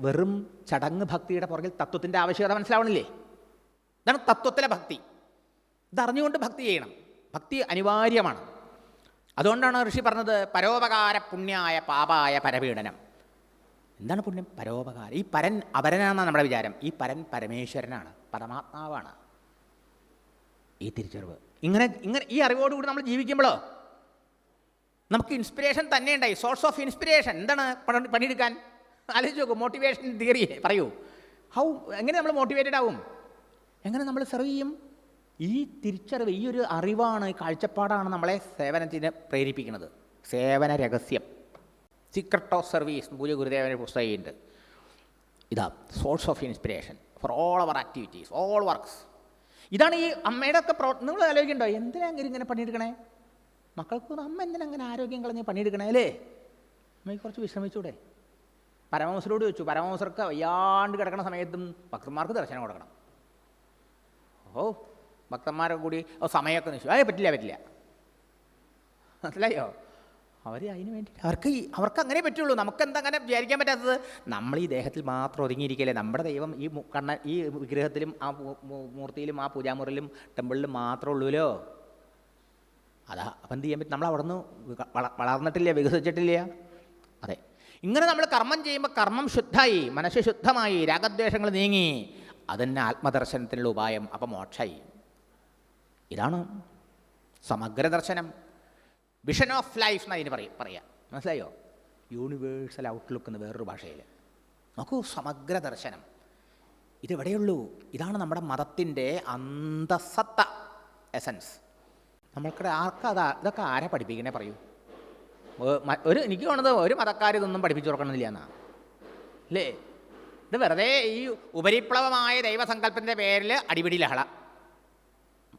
വെറും ചടങ്ങ് ഭക്തിയുടെ പുറകിൽ തത്വത്തിന്റെ ആവശ്യകത മനസ്സിലാവണില്ലേ? ഇതാണ് തത്വത്തിലെ ഭക്തി. ഇതറിഞ്ഞുകൊണ്ട് ഭക്തി ചെയ്യണം. ഭക്തി അനിവാര്യമാണ്. അതുകൊണ്ടാണ് ഋഷി പറഞ്ഞത് പരോപകാര പുണ്യായ പാപായ പരപീഡനം. എന്താണ് പുണ്യം? പരോപകാരം. ഈ പരൻ അപരനാണെന്നാണ് നമ്മുടെ വിചാരം. ഈ പരൻ പരമേശ്വരനാണ്. പരമാത്മാവാണ്. ഈ തിരിച്ചറിവ്. ഇങ്ങനെ ഇങ്ങനെ ഈ അറിവോടുകൂടി നമ്മൾ ജീവിക്കുമ്പോഴോ? നമുക്ക് ഇൻസ്പിറേഷൻ തന്നെ ഉണ്ടായി സോഴ്സ് ഓഫ് ഇൻസ്പിറേഷൻ എന്താണ് പണി- പണിയെടുക്കാൻ? ആലോചിച്ച് നോക്കൂ മോട്ടിവേഷൻ തിയറി പറയൂ. ഹൗ എങ്ങനെ നമ്മൾ മോട്ടിവേറ്റഡ് ആവും? എങ്ങനെ നമ്മൾ സെർവ് ചെയ്യും? ഈ തിരിച്ചറിവ് ഈ ഒരു അറിവാണ് കാഴ്ചപ്പാടാണ് നമ്മളെ സേവനത്തിന് പ്രേരിപ്പിക്കുന്നത്. സേവന രഹസ്യം. സീക്രട്ട് ഓഫ് സർവീസ് പൂജ ഗുരുദേവന്റെ പുസ്തകമുണ്ട് ഇതാ source of inspiration for all our activities all works ഇതാണ് ഈ അമ്മയുടെ ഒക്കെ പ്രോ നിങ്ങൾ ആലോചിക്കണ്ടോ എന്തിനാ അങ്ങനെ ഇങ്ങനെ പണിയെടുക്കണേ? മക്കൾക്ക് അമ്മ എന്തിനാ അങ്ങനെ ആരോഗ്യം കളഞ്ഞ് പണിയെടുക്കണേ അല്ലേ? അമ്മയ്ക്ക് കുറച്ച് വിശ്രമിച്ചൂടെ? പരമവസരോട് ചോദിച്ചു പരമവംസർക്ക് വയ്യാണ്ട് കിടക്കുന്ന സമയത്തും ഭക്തന്മാർക്ക് ദർശനം കൊടുക്കണം. ഓ ഭക്തന്മാരൊക്കെ കൂടി ഓ സമയമൊക്കെ നിശ്ചയം അതെ പറ്റില്ല പറ്റില്ല. മനസ്സിലായോ? അവർ അതിന് വേണ്ടി അവർക്ക് അവർക്ക് അങ്ങനെ പറ്റുള്ളൂ. നമുക്ക് എന്താ അങ്ങനെ വിചാരിക്കാൻ പറ്റാത്തത്? നമ്മൾ ഈ ദേഹത്തിൽ മാത്രം ഒതുങ്ങിയിരിക്കല്ലേ. നമ്മുടെ ദൈവം ഈ കണ്ണ ഈ വിഗ്രഹത്തിലും ആ മൂർത്തിയിലും ആ പൂജാമുറിയിലും ടെമ്പിളിലും മാത്രമേ ഉള്ളൂല്ലോ. അതാ അപ്പം എന്ത് ചെയ്യാൻ പറ്റും? നമ്മൾ അവിടെ നിന്ന് വളർന്നിട്ടില്ല വികസിച്ചിട്ടില്ല. ഇങ്ങനെ നമ്മൾ കർമ്മം ചെയ്യുമ്പോൾ കർമ്മം ശുദ്ധമായി മനസ്സ് ശുദ്ധമായി രാഗദ്വേഷങ്ങൾ നീങ്ങി അതന്നെ ആത്മദർശനത്തിനുള്ള ഉപായം അപ്പം മോക്ഷമായി ഇതാണ് സമഗ്ര ദർശനം. വിഷൻ ഓഫ് ലൈഫ് എന്ന് അതിന് പറയും പറയാം. മനസ്സിലായോ? യൂണിവേഴ്സൽ ഔട്ട്ലുക്ക് എന്ന് വേറൊരു ഭാഷയിൽ നോക്കൂ സമഗ്ര ദർശനം. ഇതെവിടെയുള്ളൂ ഇതാണ് നമ്മുടെ മതത്തിന്റെ അന്തസത്ത എസൻസ് നമ്മൾക്കിടെ ആർക്കതാ ഇതൊക്കെ ആരെ പഠിപ്പിക്കണേ പറയൂ. ഒരു എനിക്ക് തോന്നുന്നത് ഒരു മതക്കാർ ഇതൊന്നും പഠിപ്പിച്ചു കൊടുക്കണമെന്നില്ല എന്നാ. അല്ലേ ഇത് വെറുതെ ഈ ഉപരിപ്ലവമായ ദൈവസങ്കല്പത്തിന്റെ പേരിൽ അടിപിടി ലഹള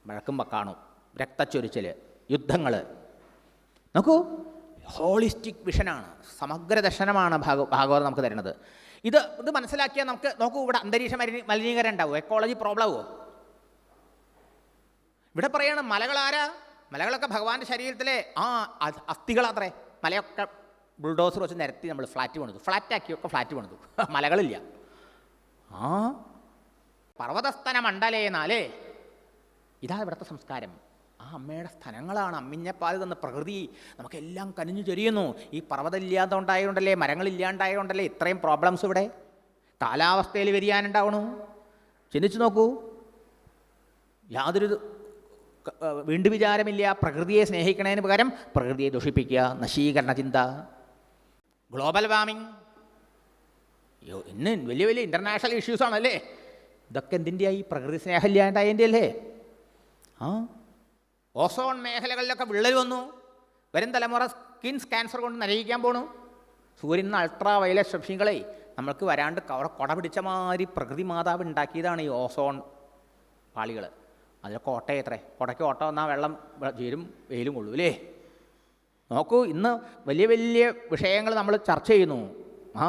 വഴക്കും വക്കാണും രക്തച്ചൊരിച്ചൽ യുദ്ധങ്ങൾ നോക്കൂ ഹോളിസ്റ്റിക് വിഷനാണ് സമഗ്ര ദർശനമാണ് ഭാഗ ഭാഗവതം നമുക്ക് തരുന്നത്. ഇത് ഇത് മനസ്സിലാക്കിയാൽ നമുക്ക് നോക്കൂ ഇവിടെ അന്തരീക്ഷ മലിനീ മലിനീകരണം ഉണ്ടാവും? എക്കോളജി പ്രോബ്ലം ആവുമോ ഇവിടെ പറയണം മലകളാരാ? മലകളൊക്കെ ഭഗവാന്റെ ശരീരത്തിലെ ആ അസ്ഥികളാത്രേ. മലയൊക്കെ ബുൾഡോസർ വെച്ച് നിരത്തി നമ്മൾ ഫ്ലാറ്റ് പണിതു. ഫ്ലാറ്റാക്കിയൊക്കെ ഫ്ലാറ്റ് പണിതു. മലകളില്ല. ആ? പർവതസ്ഥന മണ്ഡലേന്നാലേ ഇതാ ഇവിടുത്തെ സംസ്കാരം. ആ അമ്മയുടെ സ്ഥലങ്ങളാണ് അമ്മിഞ്ഞപ്പാൽ തന്ന പ്രകൃതി. നമുക്കെല്ലാം കനിഞ്ഞു ചൊരിയുന്നു. ഈ പർവതം ഇല്ലാത്തതുകൊണ്ടായതുകൊണ്ടല്ലേ മരങ്ങളില്ലാണ്ടായതുകൊണ്ടല്ലേ ഇത്രയും പ്രോബ്ലംസ് ഇവിടെ? കാലാവസ്ഥയിൽ വ്യതിയാനം ഉണ്ടാവണു. ചിന്തിച്ചു നോക്കൂ. യാതൊരു വീണ്ടു വിചാരമില്ല. പ്രകൃതിയെ സ്നേഹിക്കണതിന് പകരം പ്രകൃതിയെ ദുഷിപ്പിക്കുക. നശീകരണ ചിന്ത. ഗ്ലോബൽ വാർമിംഗ് അയ്യോ ഇന്ന് വലിയ വലിയ ഇന്റർനാഷണൽ ഇഷ്യൂസ് ആണല്ലേ? ഇതൊക്കെ എന്തിന്റെയായി പ്രകൃതി സ്നേഹമില്ലാണ്ടായതിന്റെ അല്ലേ ആ? ഓസോൺ മേഖലകളിലൊക്കെ വിള്ളൽ വന്നു. വരും തലമുറ സ്കിൻസ് ക്യാൻസർ കൊണ്ട് നരയിക്കാൻ പോണു. സൂര്യൻ അൾട്രാ വയലറ്റ് രശ്മികളെ നമ്മൾക്ക് വരാണ്ട് കൊട പിടിച്ച മാതിരി പ്രകൃതി മാതാവ് ഉണ്ടാക്കിയതാണ് ഈ ഓസോൺ പാളികൾ അതിൽ കോട്ടയത്രേ കോട്ടയ്ക്ക് ഓട്ടം വന്നാൽ വെള്ളം ചേരും വെയിലും കൊള്ളൂ അല്ലേ? നോക്കൂ ഇന്ന് വലിയ വലിയ വിഷയങ്ങൾ നമ്മൾ ചർച്ച ചെയ്യുന്നു. ആ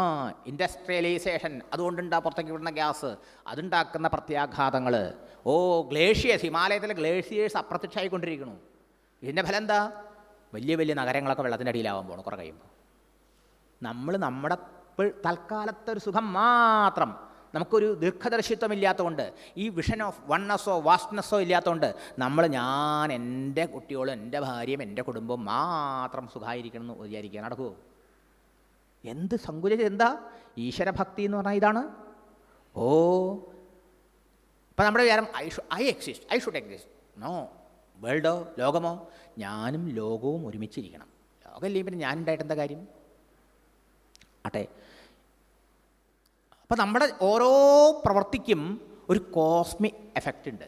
ഇൻഡസ്ട്രിയലൈസേഷൻ അതുകൊണ്ടുണ്ടാ പുറത്തേക്ക് വിടുന്ന ഗ്യാസ് അതുണ്ടാക്കുന്ന പ്രത്യാഘാതങ്ങൾ ഓ ഗ്ലേഷ്യേഴ്സ് ഹിമാലയത്തിലെ ഗ്ലേഷ്യേഴ്സ് അപ്രത്യക്ഷമായിക്കൊണ്ടിരിക്കുന്നു ഇതിന്റെ ഫലം എന്താ? വലിയ വലിയ നഗരങ്ങളൊക്കെ വെള്ളത്തിന്റെ അടിയിലാവാൻ പോകണം കുറേ കഴിയുമ്പോൾ നമ്മൾ നമ്മുടെ തൽക്കാലത്തെ ഒരു സുഖം മാത്രം നമുക്കൊരു ദീർഘദർശിത്വം ഇല്ലാത്തതുകൊണ്ട് ഈ വിഷൻ ഓഫ് വണ്ണസ്സോ വാസ്റ്റ്നെസ്സോ ഇല്ലാത്തതുകൊണ്ട് നമ്മൾ ഞാൻ എന്റെ കുട്ടികളും എന്റെ ഭാര്യയും എന്റെ കുടുംബവും മാത്രം സുഖമായിരിക്കണം എന്ന് വിചാരിക്കുക നടക്കുമോ എന്ത് സങ്കുചിത എന്താ? ഈശ്വരഭക്തി എന്ന് പറഞ്ഞാൽ ഇതാണ്. ഓ അപ്പം നമ്മുടെ വിചാരം I should I exist I should exist no വേൾഡോ ലോകമോ ഞാനും ലോകവും ഒരുമിച്ചിരിക്കണം. ലോകമല്ലേ പിന്നെ ഞാൻ ഉണ്ടായിട്ട് എന്താ കാര്യം? ആട്ടെ അപ്പം നമ്മുടെ ഓരോ പ്രവൃത്തിക്കും ഒരു കോസ്മിക് എഫക്റ്റ് ഉണ്ട്.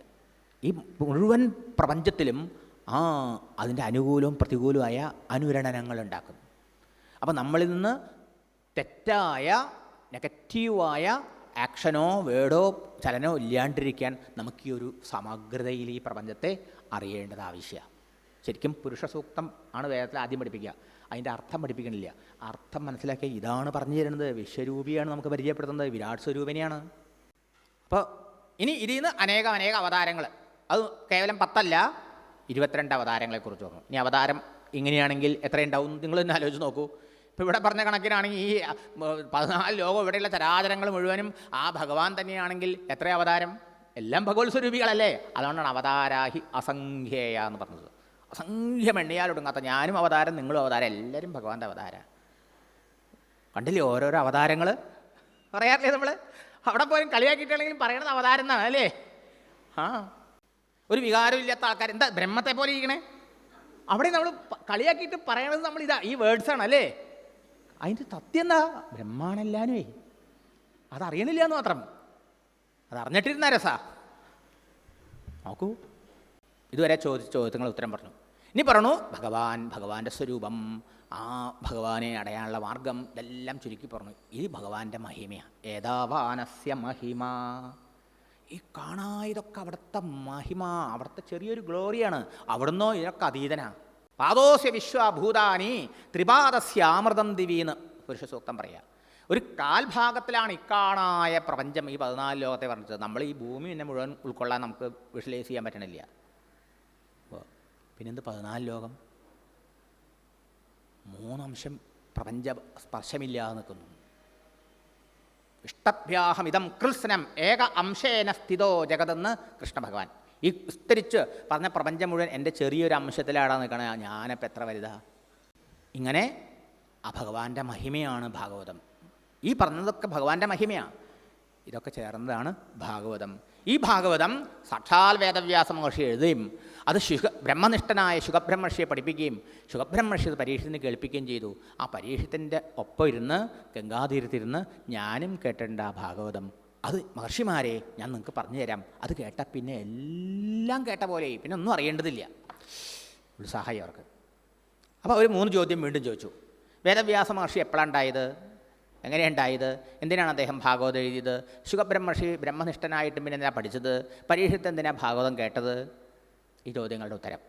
ഈ മുഴുവൻ പ്രപഞ്ചത്തിലും ആ അതിന്റെ അനുകൂലവും പ്രതികൂലവുമായ അനുരണനങ്ങൾ ഉണ്ടാക്കുന്നു അപ്പം നമ്മളിൽ നിന്ന് തെറ്റായ നെഗറ്റീവായ ആക്ഷനോ വേർഡോ ചലനോ ഇല്ലാണ്ടിരിക്കാൻ നമുക്ക് ഈ ഒരു സമഗ്രതയിൽ ഈ പ്രപഞ്ചത്തെ അറിയേണ്ടത് ആവശ്യമാണ്. ശരിക്കും പുരുഷ സൂക്തം ആണ് വേദത്തിൽ ആദ്യം പഠിപ്പിക്കുക. അതിന്റെ അർത്ഥം പഠിപ്പിക്കണില്ല. അർത്ഥം മനസ്സിലാക്കിയ ഇതാണ് പറഞ്ഞു തരുന്നത്. വിശ്വരൂപിയാണ് നമുക്ക് പരിചയപ്പെടുത്തുന്നത്. വിരാട് സ്വരൂപിനെയാണ് അപ്പോൾ ഇനി ഇതിൽ നിന്ന് അനേകം അനേക അവതാരങ്ങൾ. അത് കേവലം പത്തല്ല ഇരുപത്തിരണ്ട് അവതാരങ്ങളെക്കുറിച്ച് നോക്കണം. ഇനി അവതാരം ഇങ്ങനെയാണെങ്കിൽ എത്രയുണ്ടാവും? നിങ്ങൾ ഒന്ന് ആലോചിച്ച് നോക്കൂ. ഇപ്പോൾ ഇവിടെ പറഞ്ഞ കണക്കിനാണെങ്കിൽ ഈ പതിനാല് ലോകം ഇവിടെയുള്ള ചരാചരങ്ങൾ മുഴുവനും ആ ഭഗവാൻ തന്നെയാണെങ്കിൽ എത്ര അവതാരം? എല്ലാം ഭഗവത് സ്വരൂപികളല്ലേ. അതുകൊണ്ടാണ് അവതാരാഹി അസംഖ്യേയ എന്ന് പറഞ്ഞത്. അസംഖ്യം എണ്ണിയാലൊടുങ്ങാത്ത ഞാനും അവതാരം നിങ്ങളും അവതാരം എല്ലാവരും ഭഗവാന്റെ അവതാര. കണ്ടില്ലേ ഓരോരോ അവതാരങ്ങൾ പറയാറില്ലേ നമ്മൾ അവിടെ പോലും കളിയാക്കിയിട്ടാണെങ്കിലും പറയണത് അവതാരം എന്നാണ് അല്ലേ? ആ. ഒരു വികാരമില്ലാത്ത ആൾക്കാർ എന്താ ബ്രഹ്മത്തെ പോലെ ഇരിക്കണേ? അവിടെ നമ്മൾ കളിയാക്കിയിട്ട് പറയണത് നമ്മൾ ഇതാ ഈ വേർഡ്സ് ആണ് അല്ലേ? അതിന്റെ സത്യം എന്താ? ബ്രഹ്മാണെല്ലാനുവേ. അതറിയണില്ല എന്ന് മാത്രം. അതറിഞ്ഞിട്ടിരുന്ന രസാ. നോക്കൂ. ഇതുവരെ ചോദിച്ച ചോദ്യങ്ങൾ ഉത്തരം പറഞ്ഞു. ഇനി പറഞ്ഞു ഭഗവാൻ ഭഗവാന്റെ സ്വരൂപം ആ ഭഗവാനെ അടയാനുള്ള മാർഗം ഇതെല്ലാം ചുരുക്കി പറഞ്ഞു. ഇത് ഭഗവാന്റെ മഹിമയാണ്. ഏതാവാനസ്യ മഹിമ? ഈ കാണാ ഇതൊക്കെ അവിടുത്തെ മഹിമ അവിടുത്തെ ചെറിയൊരു ഗ്ലോറിയാണ്. അവിടുന്നോ ഇതിനൊക്കെ അതീതനാണ് പാദോസ്യ വിശ്വഭൂതാനി ത്രിപാദസ്യാമൃതം ദിവീന്ന് പുരുഷ സൂക്തം പറയാ. ഒരു കാൽഭാഗത്തിലാണ് ഇക്കാണായ പ്രപഞ്ചം ഈ പതിനാല് ലോകത്തെ പറഞ്ഞത് നമ്മൾ ഈ ഭൂമി തന്നെ മുഴുവൻ ഉൾക്കൊള്ളാൻ നമുക്ക് വിഷ്വലൈസ് ചെയ്യാൻ പറ്റണില്ല. പിന്നെന്ത് പതിനാല് ലോകം? മൂന്നംശം പ്രപഞ്ച സ്പർശമില്ലാതെ നിൽക്കുന്നു. ഇഷ്ടഭ്യാഹമിതം കൃത്സ്നം ഏക അംശേന സ്ഥിതോ ജഗതെന്ന് കൃഷ്ണ ഭഗവാൻ ഈ വിസ്തരിച്ച് പറഞ്ഞ പ്രപഞ്ചം മുഴുവൻ എന്റെ ചെറിയൊരു അംശത്തിലാടാ നിൽക്കണേ. ഞാനപ്പോൾ എത്ര വലുതാ? ഇങ്ങനെ ആ ഭഗവാന്റെ മഹിമയാണ് ഭാഗവതം. ഈ പറഞ്ഞതൊക്കെ ഭഗവാന്റെ മഹിമയാണ് ഇതൊക്കെ ചേർന്നതാണ് ഭാഗവതം. ഈ ഭാഗവതം സാക്ഷാൽ വേദവ്യാസ മഹർഷി എഴുതുകയും അത് ശുഖ ബ്രഹ്മനിഷ്ഠനായ ശുഖബ്രഹ്മർഷിയെ പഠിപ്പിക്കുകയും ശുഖബ്രഹ്മർഷി അത് പരീക്ഷത്തിന് കേൾപ്പിക്കുകയും ചെയ്തു. ആ പരീക്ഷത്തിന്റെ ഒപ്പം ഇരുന്ന് ഗംഗാതീരത്തിരുന്ന് ഞാനും കേട്ടിട്ടുണ്ട് ആ ഭാഗവതം. അത് മഹർഷിമാരെ ഞാൻ നിങ്ങൾക്ക് പറഞ്ഞു തരാം. അത് കേട്ട പിന്നെ എല്ലാം കേട്ട പോലെ പിന്നെ ഒന്നും അറിയേണ്ടതില്ല. ഉത്സാഹമായി അവർക്ക്. അപ്പോൾ അവർ മൂന്ന് ചോദ്യം വീണ്ടും ചോദിച്ചു. വേദവ്യാസ മഹർഷി എപ്പോഴാണ് ഉണ്ടായത്? എങ്ങനെയുണ്ടായത്? എന്തിനാണ് അദ്ദേഹം ഭാഗവതം എഴുതിയത്? ശുഖബ്രഹ്മർഷി ബ്രഹ്മനിഷ്ഠനായിട്ടും പിന്നെ എന്തിനാണ് പഠിച്ചത്? പരീക്ഷത്ത് എന്തിനാണ് ഭാഗവതം കേട്ടത്? ഈ ചോദ്യങ്ങളുടെ ഉത്തരം.